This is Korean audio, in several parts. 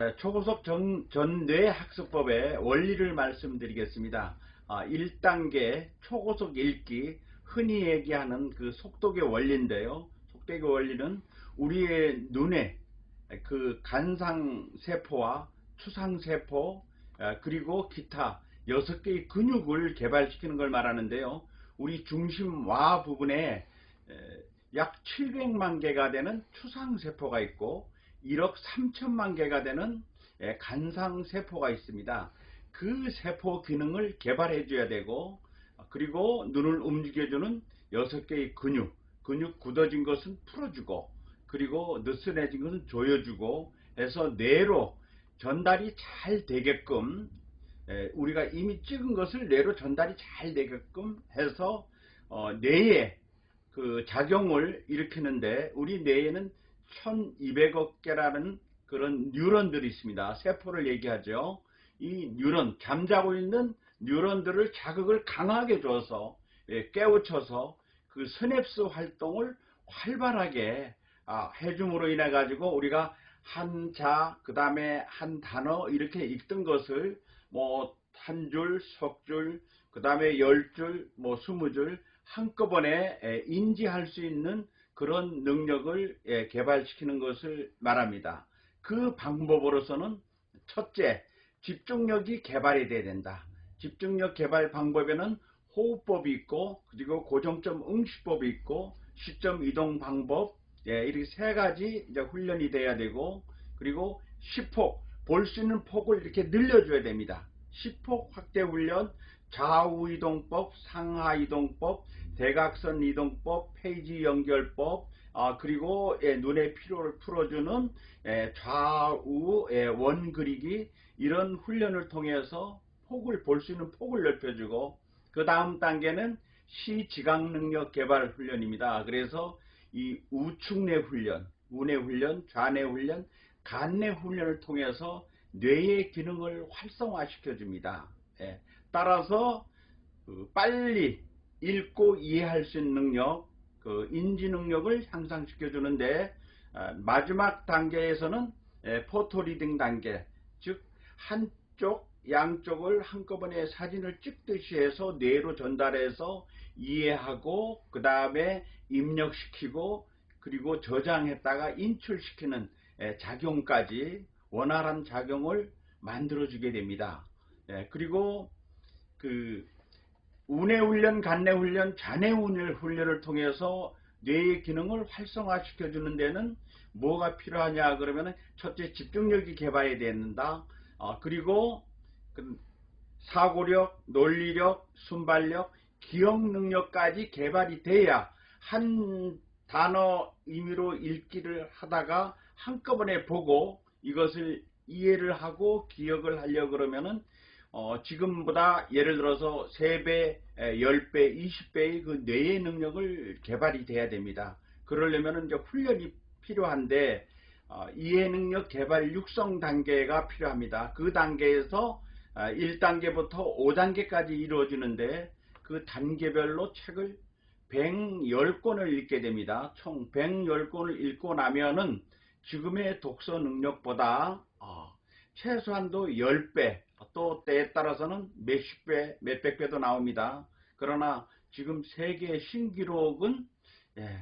네, 초고속 전, 전뇌 학습법의 원리를 말씀드리겠습니다. 아, 1단계 초고속 읽기, 흔히 얘기하는 그 속독의 원리인데요. 속독의 원리는 우리의 눈에 그 간상세포와 추상세포, 아, 그리고 기타 6개의 근육을 개발시키는 걸 말하는데요. 우리 중심와 부분에 약 700만 개가 되는 추상세포가 있고 1억 3천만 개가 되는 간상세포가 있습니다. 그 세포 기능을 개발해 줘야 되고 그리고 눈을 움직여주는 6개의 근육 근육 굳어진 것은 풀어주고 그리고 느슨해진 것은 조여주고 해서 뇌로 전달이 잘 되게끔 우리가 이미 찍은 것을 뇌로 전달이 잘 되게끔 해서 어, 뇌에 그 작용을 일으키는데 우리 뇌에는 1200억 개라는 그런 뉴런들이 있습니다. 세포를 얘기하죠. 이 뉴런, 잠자고 있는 뉴런들을 자극을 강하게 줘서 예, 깨우쳐서 그 스냅스 활동을 활발하게 아, 해줌으로 인해 가지고 우리가 한 자, 그 다음에 한 단어 이렇게 읽던 것을 뭐 한 줄, 석 줄, 그 다음에 열 줄, 뭐 스무 줄 한꺼번에 인지할 수 있는 그런 능력을 개발시키는 것을 말합니다. 그 방법으로서는 첫째, 집중력이 개발이 돼야 된다. 집중력 개발 방법에는 호흡법이 있고 그리고 고정점 응시법이 있고 시점 이동 방법 예, 이렇게 세 가지 이제 훈련이 돼야 되고 그리고 시폭 볼 수 있는 폭을 이렇게 늘려줘야 됩니다. 시폭 확대 훈련 좌우 이동법, 상하 이동법, 대각선 이동법, 페이지 연결법, 아, 그리고 예, 눈의 피로를 풀어주는 예, 좌우 예, 원 그리기 이런 훈련을 통해서 폭을 볼 수 있는 폭을 넓혀주고 그 다음 단계는 시지각 능력 개발 훈련입니다. 그래서 이 우측내 훈련, 우내 훈련, 좌내 훈련, 간내 훈련을 통해서 뇌의 기능을 활성화시켜 줍니다. 예, 따라서 그 빨리 읽고 이해할 수 있는 능력, 그 인지 능력을 향상시켜 주는데 아, 마지막 단계에서는 예, 포토 리딩 단계, 즉 한쪽 양쪽을 한꺼번에 사진을 찍듯이 해서 뇌로 전달해서 이해하고 그 다음에 입력시키고 그리고 저장했다가 인출시키는 예, 작용까지 원활한 작용을 만들어주게 됩니다. 예, 그리고 그 운의 훈련, 간내 훈련, 잔해 훈련을 통해서 뇌의 기능을 활성화시켜 주는 데는 뭐가 필요하냐 그러면 첫째 집중력이 개발이 된다. 어, 그리고 그 사고력, 논리력, 순발력, 기억 능력까지 개발이 돼야 한 단어 임의로 읽기를 하다가 한꺼번에 보고 이것을 이해를 하고 기억을 하려 그러면은 어, 지금보다 예를 들어서 3배, 10배, 20배의 그 뇌의 능력을 개발이 돼야 됩니다. 그러려면 이제 훈련이 필요한데 어, 이해 능력 개발 육성 단계가 필요합니다. 그 단계에서 어, 1단계부터 5단계까지 이루어지는데 그 단계별로 책을 110권을 읽게 됩니다. 총 110권을 읽고 나면은 지금의 독서 능력보다 어, 최소한도 10배 또 때에 따라서는 몇십 배, 몇백 배도 나옵니다. 그러나 지금 세계 신기록은 예,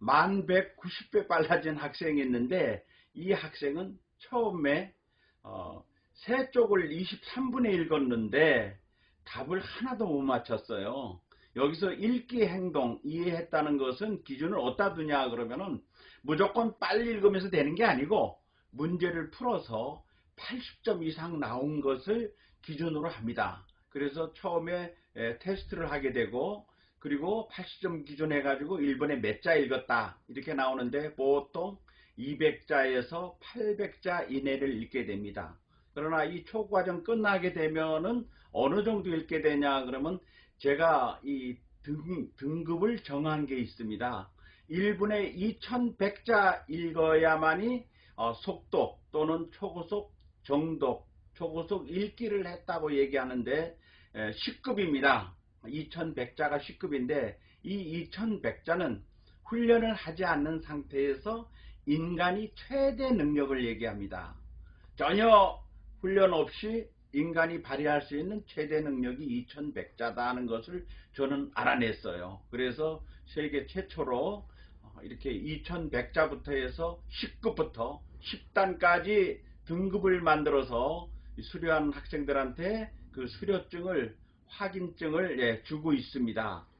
1190배 빨라진 학생이 있는데 이 학생은 처음에 어, 세 쪽을 23분에 읽었는데 답을 하나도 못 맞췄어요. 여기서 읽기 행동 이해했다는 것은 기준을 어디다 두냐 그러면은 무조건 빨리 읽으면서 되는 게 아니고 문제를 풀어서 80점 이상 나온 것을 기준으로 합니다. 그래서 처음에 테스트를 하게 되고 그리고 80점 기준 해가지고 1번에 몇 자 읽었다 이렇게 나오는데 보통 200자에서 800자 이내를 읽게 됩니다. 그러나 이 초과정 끝나게 되면은 어느 정도 읽게 되냐 그러면 제가 이 등, 등급을 정한 게 있습니다. 1분에 2100자 읽어야만이 어, 속도 또는 초고속 정독, 초고속 읽기를 했다고 얘기하는데 10급입니다. 2100자가 10급인데 이 2100자는 훈련을 하지 않는 상태에서 인간이 최대 능력을 얘기합니다. 전혀 훈련 없이 인간이 발휘할 수 있는 최대 능력이 2100자다 하는 것을 저는 알아냈어요. 그래서 세계 최초로 어, 이렇게 2100자부터 해서 10급부터 10단까지 등급을 만들어서 수료한 학생들한테 그 수료증을 확인증을 예, 주고 있습니다.